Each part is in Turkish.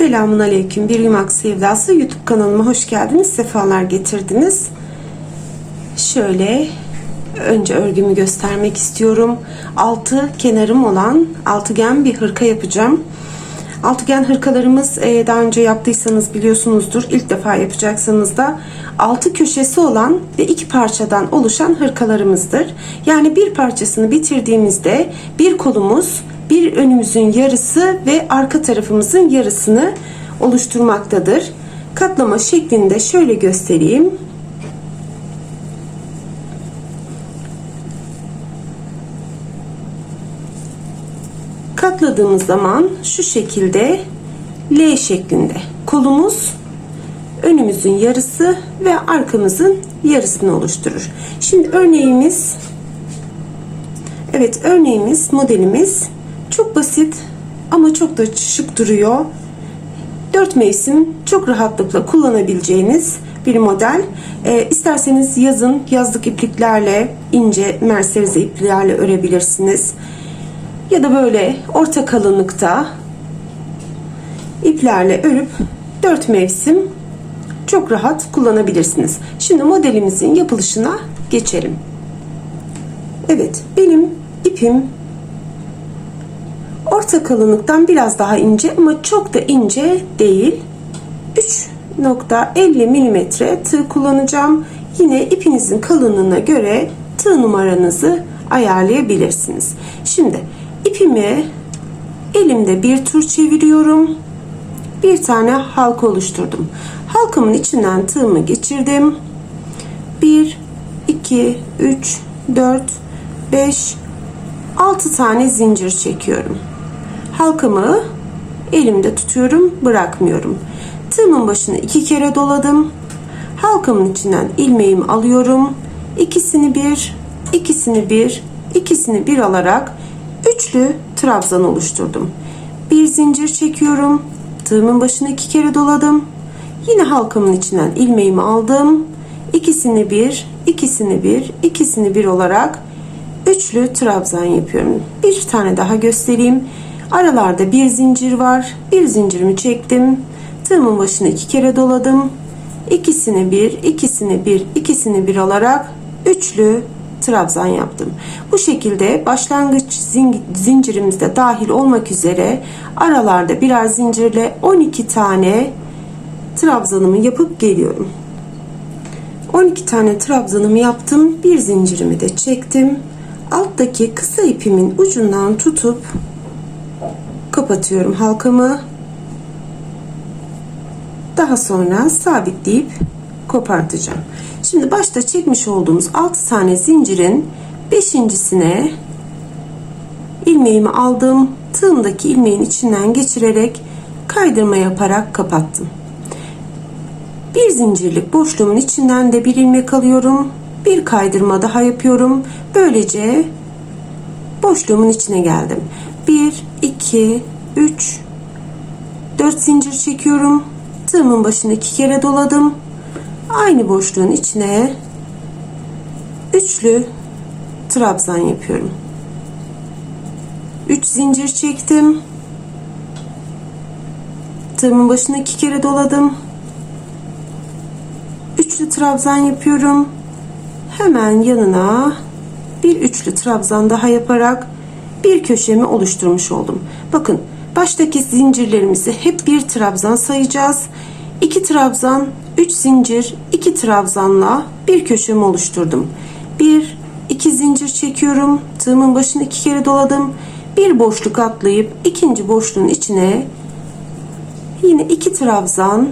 Selamun Aleyküm. Bir Yumak Sevdası YouTube kanalıma hoş geldiniz. Sefalar getirdiniz. Şöyle önce örgümü göstermek istiyorum. Altı kenarım olan altıgen bir hırka yapacağım. Altıgen hırkalarımız e, daha önce yaptıysanız biliyorsunuzdur. İlk defa yapacaksanız da altı köşesi olan ve iki parçadan oluşan hırkalarımızdır. Yani bir parçasını bitirdiğimizde bir kolumuz bir önümüzün yarısı ve arka tarafımızın yarısını oluşturmaktadır. Katlama şeklinde şöyle göstereyim. Katladığımız zaman şu şekilde L şeklinde kolumuz önümüzün yarısı ve arkamızın yarısını oluşturur. Şimdi örneğimiz Evet örneğimiz modelimiz çok basit ama çok da şık duruyor. 4 mevsim çok rahatlıkla kullanabileceğiniz bir model. E, isterseniz yazın yazlık ipliklerle, ince merserize ipliklerle örebilirsiniz. Ya da böyle orta kalınlıkta iplerle örüp 4 mevsim çok rahat kullanabilirsiniz. Şimdi modelimizin yapılışına geçelim. Evet benim ipim orta kalınlıktan biraz daha ince ama çok da ince değil. 3.50 mm tığ kullanacağım. Yine ipinizin kalınlığına göre tığ numaranızı ayarlayabilirsiniz. Şimdi ipimi elimde bir tur çeviriyorum. Bir tane halka oluşturdum. Halkamın içinden tığımı geçirdim. 1 2 3 4 5 6 tane zincir çekiyorum halkamı elimde tutuyorum bırakmıyorum. Tığımın başını iki kere doladım. Halkamın içinden ilmeğimi alıyorum. İkisini bir ikisini bir ikisini bir alarak üçlü trabzan oluşturdum. Bir zincir çekiyorum. Tığımın başını iki kere doladım. Yine halkamın içinden ilmeğimi aldım. İkisini bir ikisini bir ikisini bir olarak üçlü trabzan yapıyorum. Bir tane daha göstereyim Aralarda bir zincir var. Bir zincirimi çektim. Tığımın başına iki kere doladım. İkisini bir, ikisini bir, ikisini bir alarak üçlü trabzan yaptım. Bu şekilde başlangıç zincirimizde dahil olmak üzere aralarda birer zincirle 12 tane trabzanımı yapıp geliyorum. 12 tane trabzanımı yaptım. Bir zincirimi de çektim. Alttaki kısa ipimin ucundan tutup kapatıyorum halkamı. Daha sonra sabitleyip kopartacağım. Şimdi başta çekmiş olduğumuz 6 tane zincirin beşincisine ilmeğimi aldım. Tığımdaki ilmeğin içinden geçirerek kaydırma yaparak kapattım. Bir zincirlik boşluğumun içinden de bir ilmek alıyorum. Bir kaydırma daha yapıyorum. Böylece boşluğumun içine geldim. 1 2 3 4 zincir çekiyorum. Tığımın başını iki kere doladım. Aynı boşluğun içine üçlü trabzan yapıyorum. 3 zincir çektim. Tığımın başına iki kere doladım. Üçlü trabzan yapıyorum. Hemen yanına bir üçlü trabzan daha yaparak bir köşemi oluşturmuş oldum. Bakın baştaki zincirlerimizi hep bir trabzan sayacağız. 2 trabzan, 3 zincir, 2 trabzanla bir köşemi oluşturdum. 1 2 zincir çekiyorum. Tığımın başını iki kere doladım. Bir boşluk atlayıp ikinci boşluğun içine yine 2 trabzan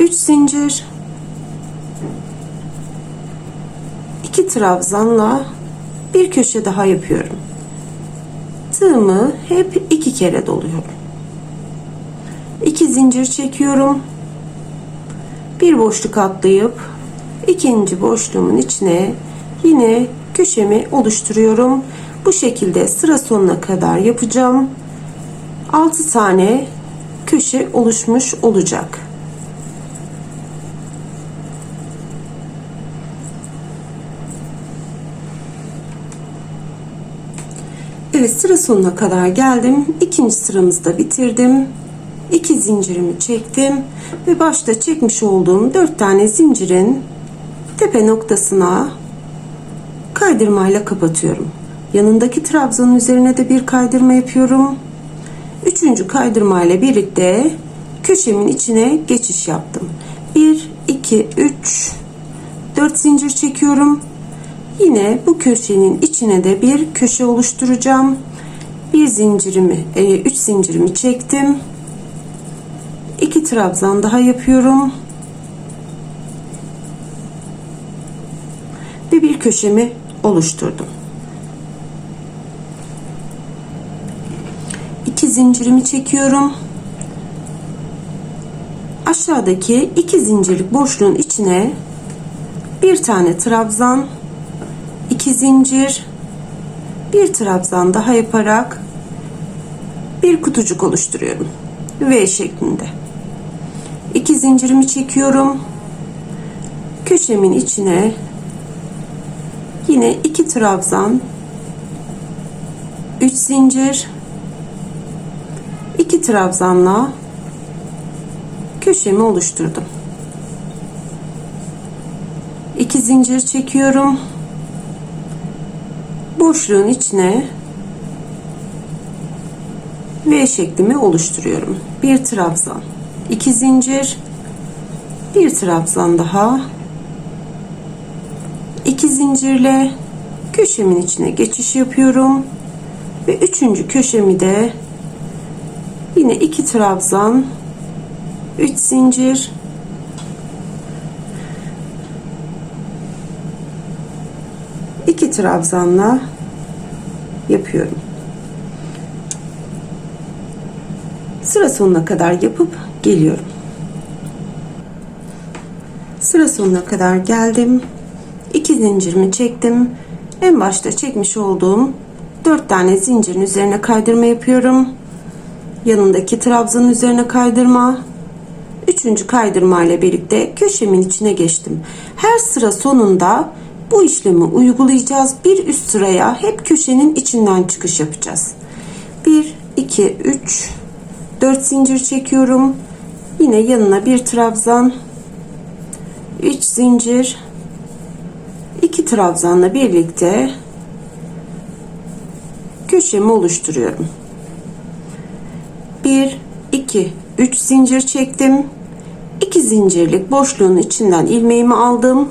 3 zincir 2 trabzanla bir köşe daha yapıyorum. Tığımı hep iki kere doluyorum. 2 zincir çekiyorum. Bir boşluk atlayıp ikinci boşluğumun içine yine köşemi oluşturuyorum. Bu şekilde sıra sonuna kadar yapacağım. 6 tane köşe oluşmuş olacak. Evet sıra sonuna kadar geldim. İkinci sıramızı da bitirdim. İki zincirimi çektim ve başta çekmiş olduğum dört tane zincirin tepe noktasına kaydırmayla kapatıyorum. Yanındaki trabzanın üzerine de bir kaydırma yapıyorum. Üçüncü kaydırma ile birlikte köşemin içine geçiş yaptım. 1, 2, 3, 4 zincir çekiyorum. Yine bu köşenin içine de bir köşe oluşturacağım. Bir zincirimi, 3 e, zincirimi çektim. 2 trabzan daha yapıyorum. Ve bir köşemi oluşturdum. 2 zincirimi çekiyorum. Aşağıdaki iki zincirlik boşluğun içine bir tane trabzan 2 zincir bir trabzan daha yaparak bir kutucuk oluşturuyorum. V şeklinde. 2 zincirimi çekiyorum. Köşemin içine yine 2 trabzan 3 zincir 2 trabzanla köşemi oluşturdum. 2 zincir çekiyorum. Boşluğun içine V şeklimi oluşturuyorum. Bir trabzan, iki zincir, bir trabzan daha, iki zincirle köşemin içine geçiş yapıyorum ve üçüncü köşemi de yine iki trabzan, üç zincir, iki trabzanla yapıyorum. Sonuna kadar yapıp geliyorum. Sıra sonuna kadar geldim. İki zincirimi çektim. En başta çekmiş olduğum dört tane zincirin üzerine kaydırma yapıyorum. Yanındaki trabzanın üzerine kaydırma. Üçüncü kaydırma ile birlikte köşemin içine geçtim. Her sıra sonunda bu işlemi uygulayacağız. Bir üst sıraya hep köşenin içinden çıkış yapacağız. 1, 2, 3, 4 zincir çekiyorum. Yine yanına bir trabzan, 3 zincir, 2 trabzanla birlikte köşemi oluşturuyorum. 1, 2, 3 zincir çektim. 2 zincirlik boşluğun içinden ilmeğimi aldım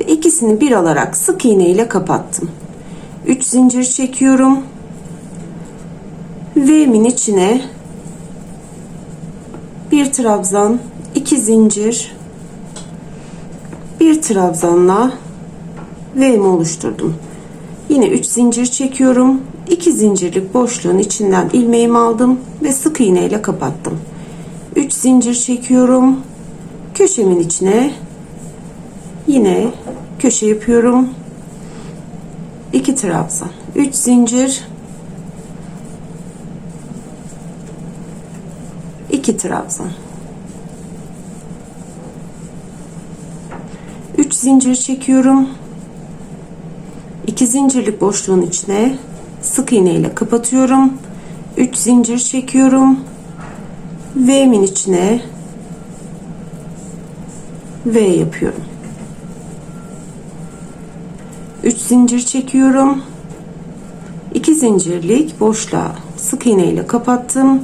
ve ikisini bir alarak sık iğne ile kapattım. 3 zincir çekiyorum. V'min içine bir trabzan, 2 zincir, bir trabzanla V'mi oluşturdum. Yine 3 zincir çekiyorum. 2 zincirlik boşluğun içinden ilmeğimi aldım ve sık iğne ile kapattım. 3 zincir çekiyorum. Köşemin içine yine köşe yapıyorum 2 trabzan 3 zincir 2 trabzan zincir çekiyorum. 2 zincirlik boşluğun içine sık iğne ile kapatıyorum. 3 zincir çekiyorum. V'min içine V yapıyorum. 3 zincir çekiyorum. 2 zincirlik boşluğa sık iğne ile kapattım.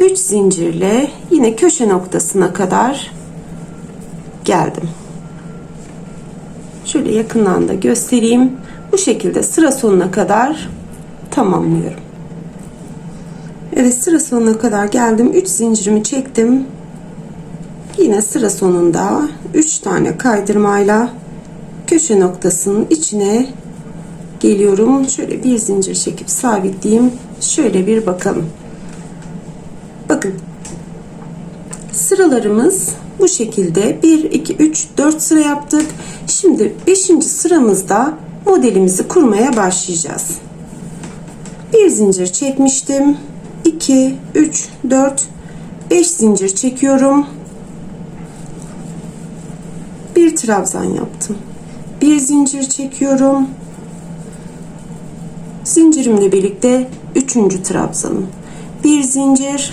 3 zincirle yine köşe noktasına kadar geldim şöyle yakından da göstereyim bu şekilde sıra sonuna kadar tamamlıyorum Evet sıra sonuna kadar geldim 3 zincirimi çektim yine sıra sonunda 3 tane kaydırmayla köşe noktasının içine geliyorum. Şöyle bir zincir çekip sabitleyeyim. Şöyle bir bakalım. Bakın. Sıralarımız bu şekilde 1 2 3 4 sıra yaptık. Şimdi 5. sıramızda modelimizi kurmaya başlayacağız. Bir zincir çekmiştim. 2 3 4 5 zincir çekiyorum. Bir trabzan yaptım bir zincir çekiyorum zincirimle birlikte üçüncü trabzanım. Bir zincir,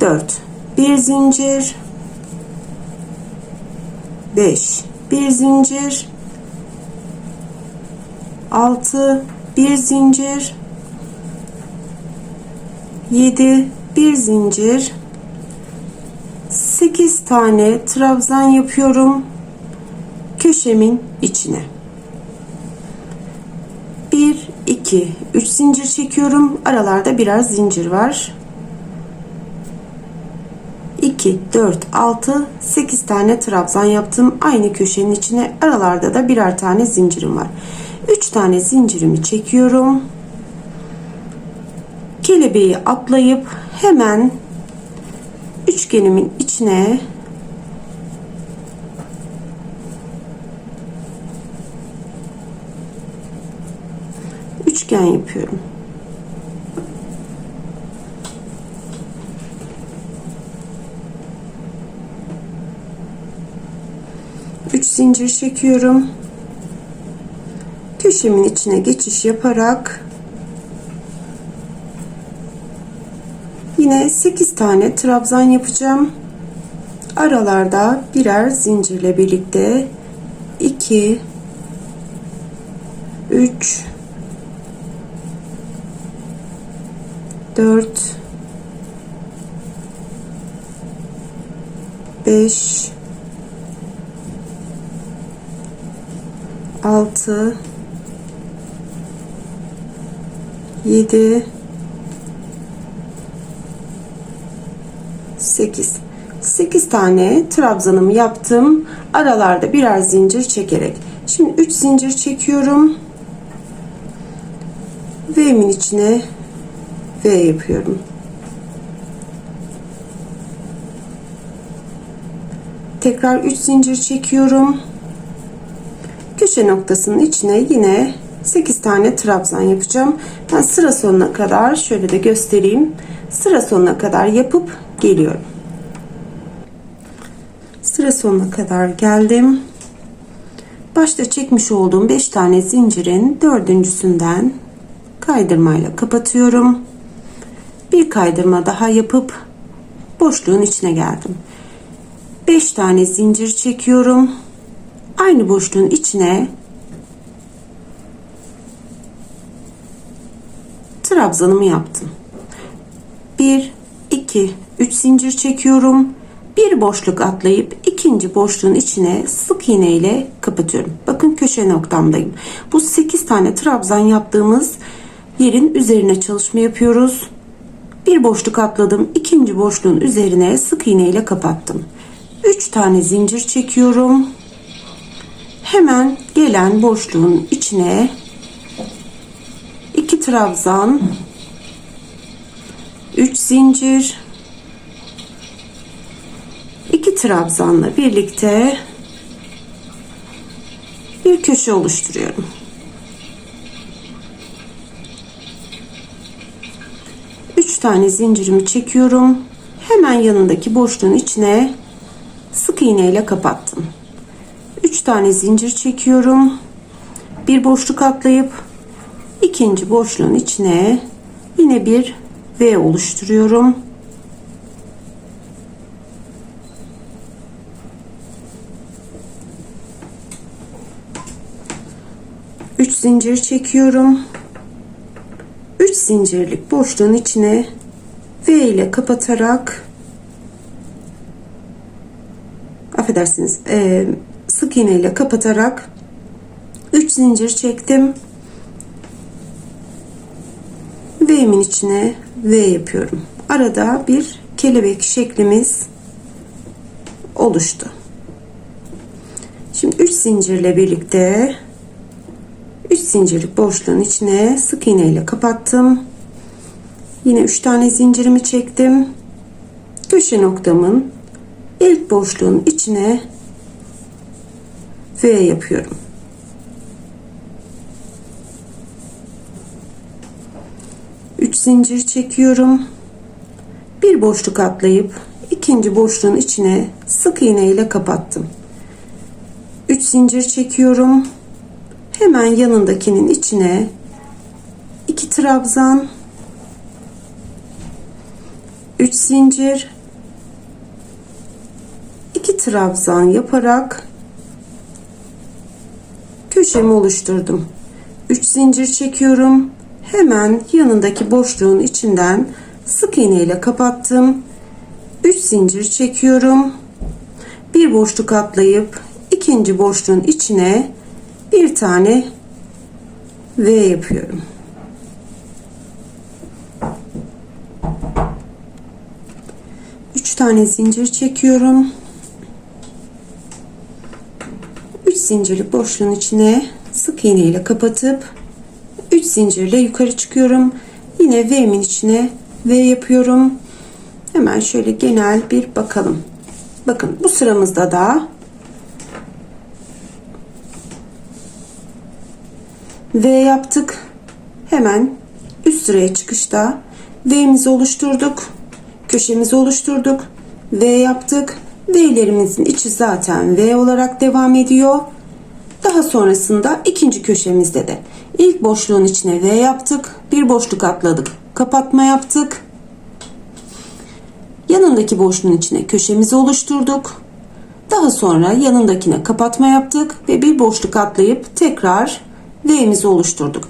dört, bir zincir, beş, bir zincir, altı, bir zincir, yedi, bir zincir, 8 tane trabzan yapıyorum köşemin içine. 1 2 3 zincir çekiyorum. Aralarda birer zincir var. 2 4 6 8 tane trabzan yaptım. Aynı köşenin içine aralarda da birer tane zincirim var. 3 tane zincirimi çekiyorum. Kelebeği atlayıp hemen üçgenimin içine üçgen yapıyorum. Üç zincir çekiyorum. Köşemin içine geçiş yaparak Yine 8 tane trabzan yapacağım. Aralarda birer zincirle birlikte 2 3 4 5 6 7 8 8 tane trabzanımı yaptım. Aralarda birer zincir çekerek. Şimdi 3 zincir çekiyorum. V'min içine V yapıyorum. Tekrar 3 zincir çekiyorum köşe noktasının içine yine 8 tane trabzan yapacağım ben sıra sonuna kadar şöyle de göstereyim sıra sonuna kadar yapıp geliyorum. Sıra sonuna kadar geldim. Başta çekmiş olduğum 5 tane zincirin dördüncüsünden kaydırmayla kapatıyorum. Bir kaydırma daha yapıp boşluğun içine geldim. 5 tane zincir çekiyorum. Aynı boşluğun içine trabzanımı yaptım. 1 2 3 zincir çekiyorum. Bir boşluk atlayıp ikinci boşluğun içine sık iğne ile kapatıyorum. Bakın köşe noktamdayım. Bu 8 tane trabzan yaptığımız yerin üzerine çalışma yapıyoruz. Bir boşluk atladım. ikinci boşluğun üzerine sık iğne ile kapattım. 3 tane zincir çekiyorum. Hemen gelen boşluğun içine 2 trabzan 3 zincir 2 trabzanla birlikte bir köşe oluşturuyorum. Üç tane zincirimi çekiyorum. Hemen yanındaki boşluğun içine sık iğne ile kapattım. Tane zincir çekiyorum. Bir boşluk atlayıp ikinci boşluğun içine yine bir V oluşturuyorum. Üç zincir çekiyorum. Üç zincirlik boşluğun içine V ile kapatarak affedersiniz e, sık iğne ile kapatarak 3 zincir çektim V'min içine V yapıyorum. Arada bir kelebek şeklimiz oluştu. Şimdi 3 zincirle birlikte 3 zincirlik boşluğun içine sık iğne ile kapattım. Yine 3 tane zincirimi çektim. Köşe noktamın ilk boşluğun içine V yapıyorum. 3 zincir çekiyorum. Bir boşluk atlayıp ikinci boşluğun içine sık iğne ile kapattım. 3 zincir çekiyorum. hemen yanındakinin içine iki trabzan 3 zincir 2 trabzan yaparak köşemi oluşturdum. 3 zincir çekiyorum. Hemen yanındaki boşluğun içinden sık iğne ile kapattım. 3 zincir çekiyorum. Bir boşluk atlayıp ikinci boşluğun içine bir tane V yapıyorum. Üç tane zincir çekiyorum. 3 zincirlik boşluğun içine sık iğne ile kapatıp 3 zincirle yukarı çıkıyorum. Yine V'min içine V yapıyorum. Hemen şöyle genel bir bakalım. Bakın bu sıramızda da V yaptık. Hemen üst sıraya çıkışta V'mizi oluşturduk. Köşemizi oluşturduk. V yaptık. V'lerimizin içi zaten V olarak devam ediyor. Daha sonrasında ikinci köşemizde de ilk boşluğun içine V yaptık. Bir boşluk atladık. Kapatma yaptık. Yanındaki boşluğun içine köşemizi oluşturduk. Daha sonra yanındakine kapatma yaptık ve bir boşluk atlayıp tekrar V'mizi oluşturduk.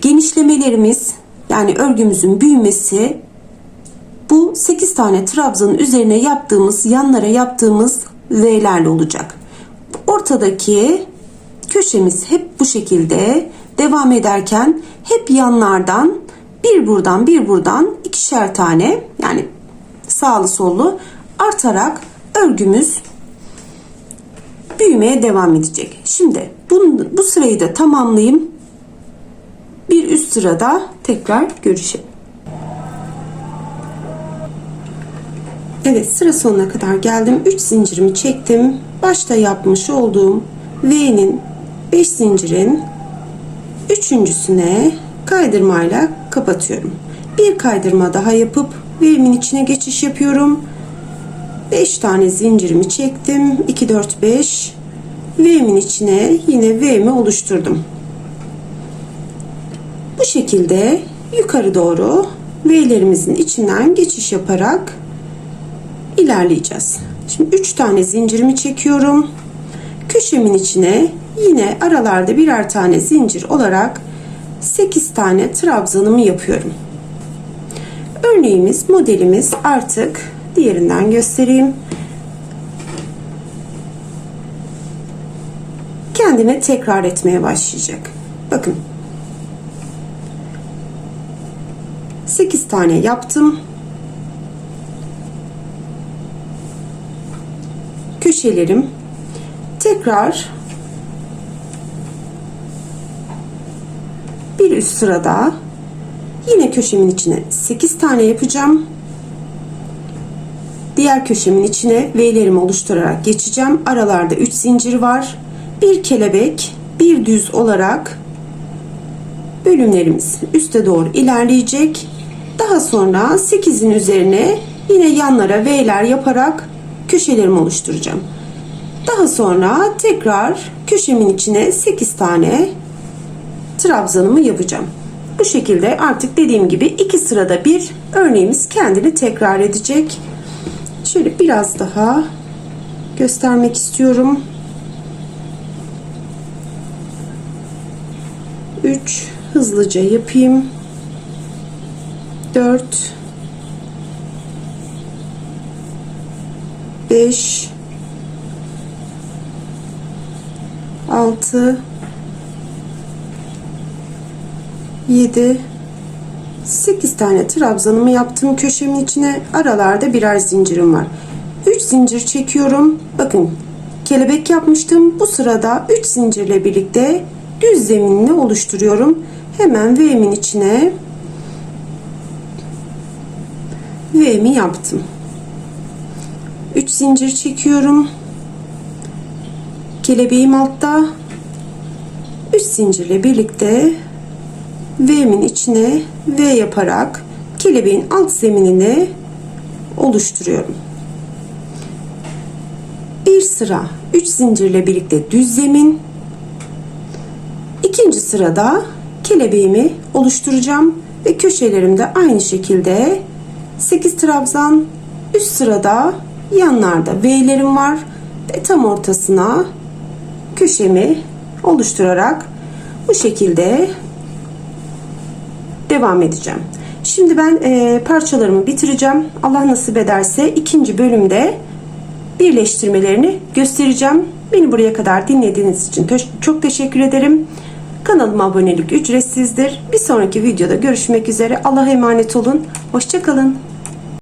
Genişlemelerimiz yani örgümüzün büyümesi bu 8 tane trabzanın üzerine yaptığımız yanlara yaptığımız V'lerle olacak. Ortadaki köşemiz hep bu şekilde devam ederken hep yanlardan bir buradan bir buradan ikişer tane yani sağlı sollu artarak örgümüz büyümeye devam edecek. Şimdi bu, bu sırayı da tamamlayayım. Bir üst sırada tekrar görüşelim. Evet sıra sonuna kadar geldim. 3 zincirimi çektim. Başta yapmış olduğum V'nin 5 zincirin üçüncüsüne kaydırmayla kapatıyorum. Bir kaydırma daha yapıp V'min içine geçiş yapıyorum. 5 tane zincirimi çektim. 2 4 5 V'min içine yine V'mi oluşturdum. Bu şekilde yukarı doğru V'lerimizin içinden geçiş yaparak ilerleyeceğiz. Şimdi 3 tane zincirimi çekiyorum. Köşemin içine yine aralarda birer tane zincir olarak 8 tane trabzanımı yapıyorum. Örneğimiz, modelimiz artık diğerinden göstereyim. Kendine tekrar etmeye başlayacak. Bakın. 8 tane yaptım. köşelerim tekrar bir üst sırada yine köşemin içine 8 tane yapacağım. Diğer köşemin içine V'lerimi oluşturarak geçeceğim. Aralarda 3 zincir var. Bir kelebek, bir düz olarak bölümlerimiz üste doğru ilerleyecek. Daha sonra 8'in üzerine yine yanlara V'ler yaparak köşelerimi oluşturacağım. Daha sonra tekrar köşemin içine 8 tane trabzanımı yapacağım. Bu şekilde artık dediğim gibi iki sırada bir örneğimiz kendini tekrar edecek. Şöyle biraz daha göstermek istiyorum. 3 hızlıca yapayım. 4 5 6 7 8 tane trabzanımı yaptım köşemin içine. Aralarda birer zincirim var. 3 zincir çekiyorum. Bakın kelebek yapmıştım. Bu sırada 3 zincirle birlikte düz zeminini oluşturuyorum. Hemen V'min içine V'mi yaptım. 3 zincir çekiyorum. Kelebeğim altta. 3 zincirle birlikte V'min içine V yaparak kelebeğin alt zeminini oluşturuyorum. Bir sıra 3 zincirle birlikte düz zemin İkinci sırada kelebeğimi oluşturacağım ve köşelerimde aynı şekilde 8 trabzan üst sırada yanlarda V'lerim var ve tam ortasına köşemi oluşturarak bu şekilde devam edeceğim. Şimdi ben e, parçalarımı bitireceğim. Allah nasip ederse ikinci bölümde birleştirmelerini göstereceğim. Beni buraya kadar dinlediğiniz için çok teşekkür ederim. Kanalıma abonelik ücretsizdir. Bir sonraki videoda görüşmek üzere. Allah'a emanet olun. Hoşçakalın.